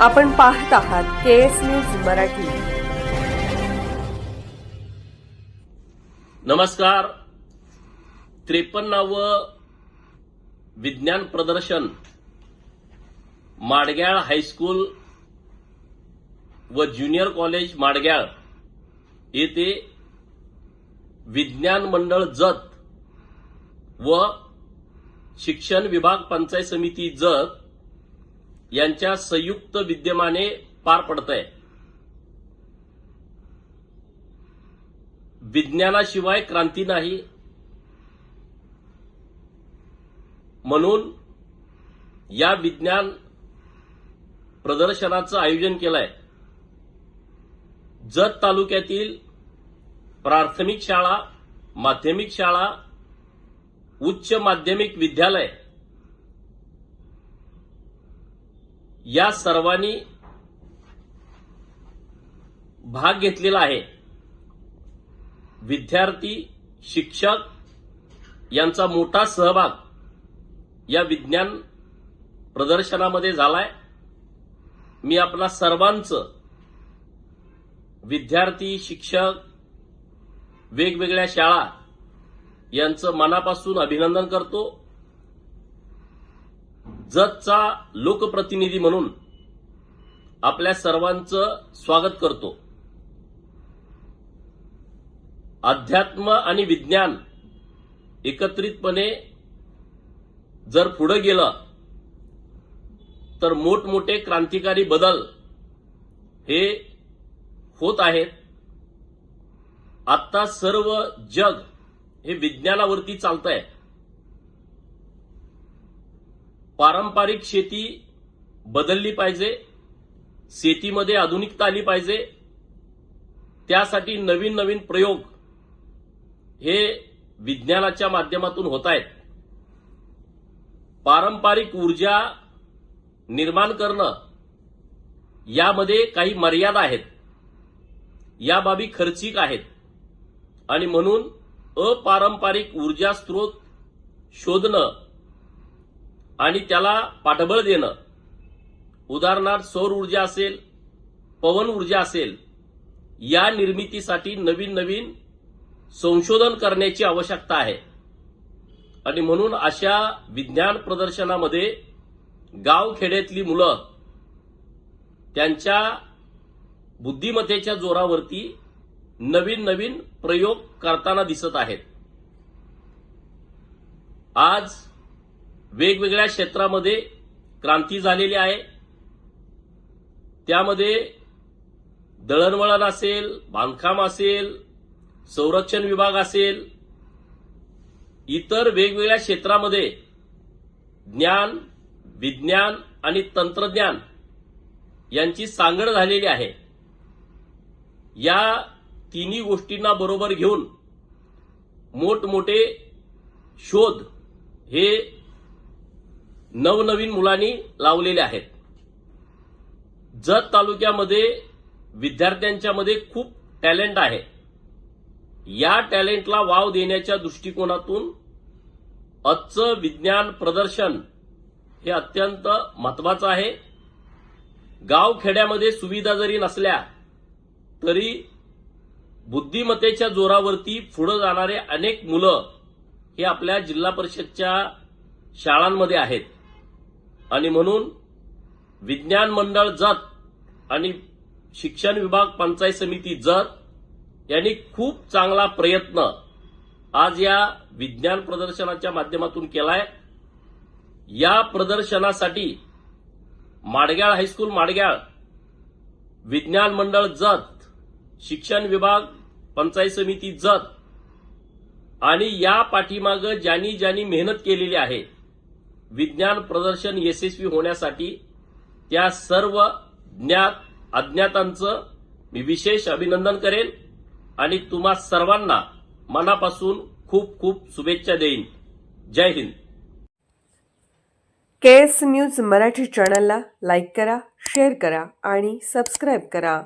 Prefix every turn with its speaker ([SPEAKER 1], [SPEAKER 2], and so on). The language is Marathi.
[SPEAKER 1] आपण पाहत आहात के एस न्यूज मराठी.
[SPEAKER 2] नमस्कार. त्रेपन्नावं विज्ञान प्रदर्शन माडग्याळ हायस्कूल व ज्युनियर कॉलेज माडग्याळ येथे विज्ञान मंडळ जत व शिक्षण विभाग पंचायत समिती जत यांच्या संयुक्त विद्यमाने पार पडत आहे विज्ञानाशिवाय क्रांती नाही. म्हणून या विज्ञान प्रदर्शनाचं आयोजन केलंय. जत तालुक्यातील प्राथमिक शाळा माध्यमिक शाळा उच्च माध्यमिक विद्यालय या सर्वांनी भाग घेतलेला आहे. विद्यार्थी शिक्षक यांचा मोठा सहभाग या विज्ञान प्रदर्शनामध्ये झालाय. मी आपला सर्वांचं विद्यार्थी शिक्षक वेगवेगळ्या शाळा यांचं मनापासून अभिनंदन करतो. जतचा लोकप्रतिनिधी म्हणून आपल्या सर्वांचं स्वागत करतो. अध्यात्म आणि विज्ञान एकत्रितपणे जर पुढे गेलं तर मोठमोठे क्रांतिकारी बदल हे होत आहेत. आता सर्व जग हे विज्ञानावरती चालत आहे पारंपरिक शेती बदलली पाहिजे शेतीमध्ये आधुनिकता आली पाहिजे त्यासाठी नवीन नवीन प्रयोग हे विज्ञानाच्या माध्यमातून होत आहेत. पारंपरिक ऊर्जा निर्माण करणं यामध्ये काही मर्यादा आहेत. या बाबी खर्चिक आहेत. आणि म्हणून अपारंपरिक ऊर्जा स्रोत शोधणं आणि त्याला पाठबळ देणं. उदाहरणार्थ सौर ऊर्जा असेल पवन ऊर्जा असेल या निर्मितीसाठी नवीन नवीन संशोधन करण्याची आवश्यकता आहे. आणि म्हणून अशा विज्ञान प्रदर्शनामध्ये गावखेड्यातली मुलं त्यांच्या बुद्धिमत्तेच्या जोरावरती नवीन नवीन प्रयोग करताना दिसत आहेत. आज वेगवेगळ्या क्षेत्रामध्ये क्रांती झालेली आहे. त्यामध्ये दळणवळण असेल बांधकाम असेल संरक्षण विभाग असेल इतर वेगवेगळ्या क्षेत्रामध्ये ज्ञान विज्ञान आणि तंत्रज्ञान यांची सांगड झालेली आहे. या तिन्ही गोष्टींना बरोबर घेऊन मोठमोठे शोध हे नवनवीन मुलांनी लावलेले आहेत. जत तालुक्यामध्ये विद्यार्थ्यांच्या मध्ये खूप टॅलेंट आहे. या टॅलेंटला वाव देण्याच्या दृष्टिकोनातून आजचं विज्ञान प्रदर्शन हे अत्यंत महत्वाचं आहे. गावखेड्यामध्ये सुविधा जरी नसल्या तरी बुद्धिमत्तेच्या जोरावरती पुढे जाणारे अनेक मुलं हे आपल्या जिल्हा परिषदच्या शाळांमध्ये आहेत. आणि म्हणून विज्ञान मंडळ जत आणि शिक्षण विभाग पंचायत समिती जत यांनी खूप चांगला प्रयत्न आज या विज्ञान प्रदर्शनाच्या माध्यमातून केलाय. या प्रदर्शनासाठी माडग्याळ हायस्कूल माडग्याळ विज्ञान मंडळ जत शिक्षण विभाग पंचायत समिती जत आणि या पाठीमागं ज्यांनी ज्यांनी मेहनत केलेली आहे विज्ञान प्रदर्शन यशस्वी होण्यासाठी त्या सर्व ज्ञात अज्ञातांचं मी विशेष अभिनंदन करेन आणि तुम्हा सर्वांना मनापासून खूप खूप शुभेच्छा देईन. जय Hind.
[SPEAKER 1] K S news Marathi चॅनलला लाईक करा शेअर करा आणि सबस्क्राईब करा.